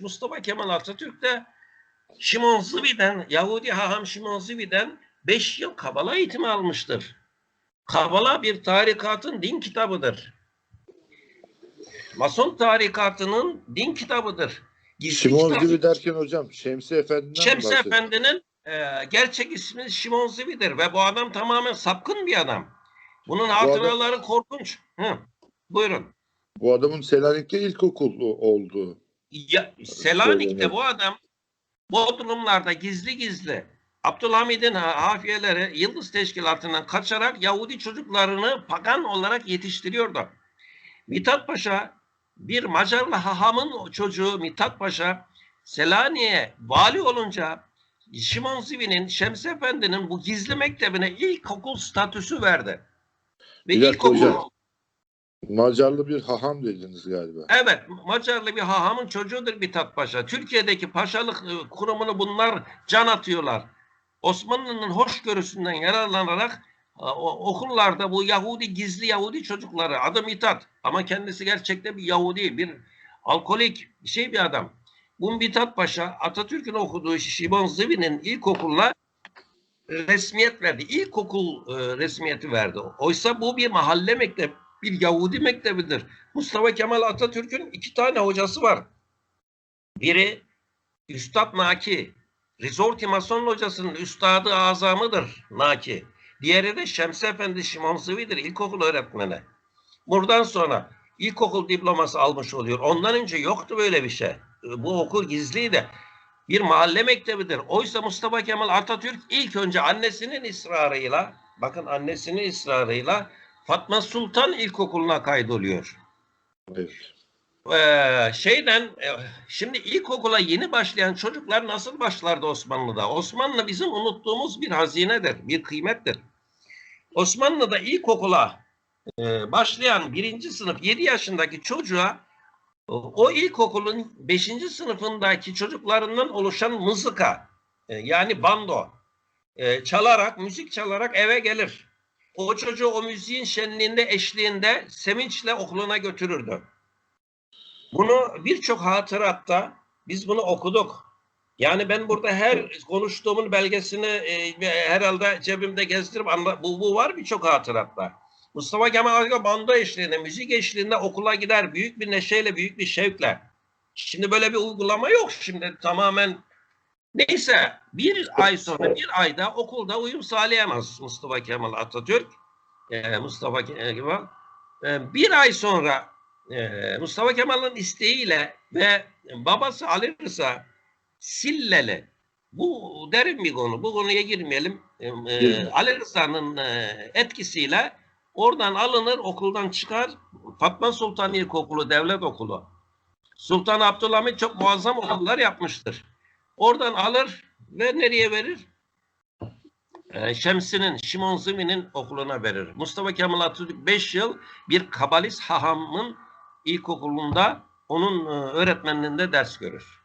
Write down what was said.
Mustafa Kemal Atatürk de Şimon Zıvi'den, Yahudi haham Şimon Zıvi'den 5 yıl Kabala eğitimi almıştır. Kabala bir tarikatın din kitabıdır. Mason tarikatının din kitabıdır. Gizli Şimon kitap- gibi derken hocam Şemsi Efendi'den Şemsi? Efendi'nin e, gerçek ismi Şimon Zivi'dir ve bu adam tamamen sapkın bir adam. Bunun hatıraları korkunç. Hı. Buyurun. Bu adamın Selanik'te ilkokulu olduğu. Ya, Selanik'te bu adam Bodrumlarda gizli gizli Abdülhamid'in ha- hafiyeleri Yıldız Teşkilatı'ndan kaçarak Yahudi çocuklarını pagan olarak yetiştiriyordu. Mithat Paşa bir Macarlı hahamın çocuğu Mithat Paşa Selanik'e vali olunca Şimon Zivi'nin Şems Efendi'nin bu gizli mektebine ilkokul statüsü verdi. Ve ilkokul. Macarlı bir haham dediniz galiba. Evet, Macarlı bir hahamın çocuğudur Mithat Paşa. Türkiye'deki paşalık e, kurumunu bunlar can atıyorlar. Osmanlı'nın hoşgörüsünden yararlanarak e, okullarda bu Yahudi gizli Yahudi çocukları adı Mithat ama kendisi gerçekte bir Yahudi, bir alkolik şey bir adam. Bu Mithat Paşa Atatürk'ün okuduğu Şimon Zivi'nin ilkokuluna resmiyet verdi. İlkokul e, resmiyeti verdi. Oysa bu bir mahalle mektebi, bir Yahudi mektebidir. Mustafa Kemal Atatürk'ün iki tane hocası var. Biri Üstad Naki. Rizorti Mason hocasının üstadı azamıdır Naki. Diğeri de Şemsi Efendi Şimon Zıvi'dir ilkokul öğretmeni. Buradan sonra ilkokul diploması almış oluyor. Ondan önce yoktu böyle bir şey. Bu okul gizliydi. Bir mahalle mektebidir. Oysa Mustafa Kemal Atatürk ilk önce annesinin ısrarıyla, bakın annesinin ısrarıyla Fatma Sultan İlkokulu'na kaydoluyor. Evet. Ee, şeyden e, şimdi ilkokula yeni başlayan çocuklar nasıl başlardı Osmanlı'da? Osmanlı bizim unuttuğumuz bir hazinedir, bir kıymettir. Osmanlı'da ilkokula e, başlayan birinci sınıf 7 yaşındaki çocuğa o, ilkokulun 5. sınıfındaki çocuklarından oluşan mızıka e, yani bando e, çalarak, müzik çalarak eve gelir. O çocuğu o müziğin şenliğinde, eşliğinde sevinçle okuluna götürürdü. Bunu birçok hatıratta biz bunu okuduk. Yani ben burada her konuştuğumun belgesini e, herhalde cebimde gezdirip anla, bu, bu var birçok hatıratta. Mustafa Kemal Atatürk bando eşliğinde, müzik eşliğinde okula gider büyük bir neşeyle, büyük bir şevkle. Şimdi böyle bir uygulama yok. Şimdi tamamen neyse bir ay sonra bir ayda okulda uyum sağlayamaz Mustafa Kemal Atatürk. e, Mustafa Kemal. E, bir ay sonra ee, Mustafa Kemal'ın isteğiyle ve babası Ali Rıza Silleli bu derin bir konu. Bu konuya girmeyelim. Ee, e. Ali Rıza'nın e, etkisiyle oradan alınır, okuldan çıkar. Fatma Sultan İlkokulu, devlet okulu. Sultan Abdülhamit çok muazzam okullar yapmıştır. Oradan alır ve nereye verir? Ee, Şemsi'nin, Şimon Zimi'nin okuluna verir. Mustafa Kemal Atatürk 5 yıl bir kabalist hahamın ilkokulunda onun e, öğretmenliğinde ders görür.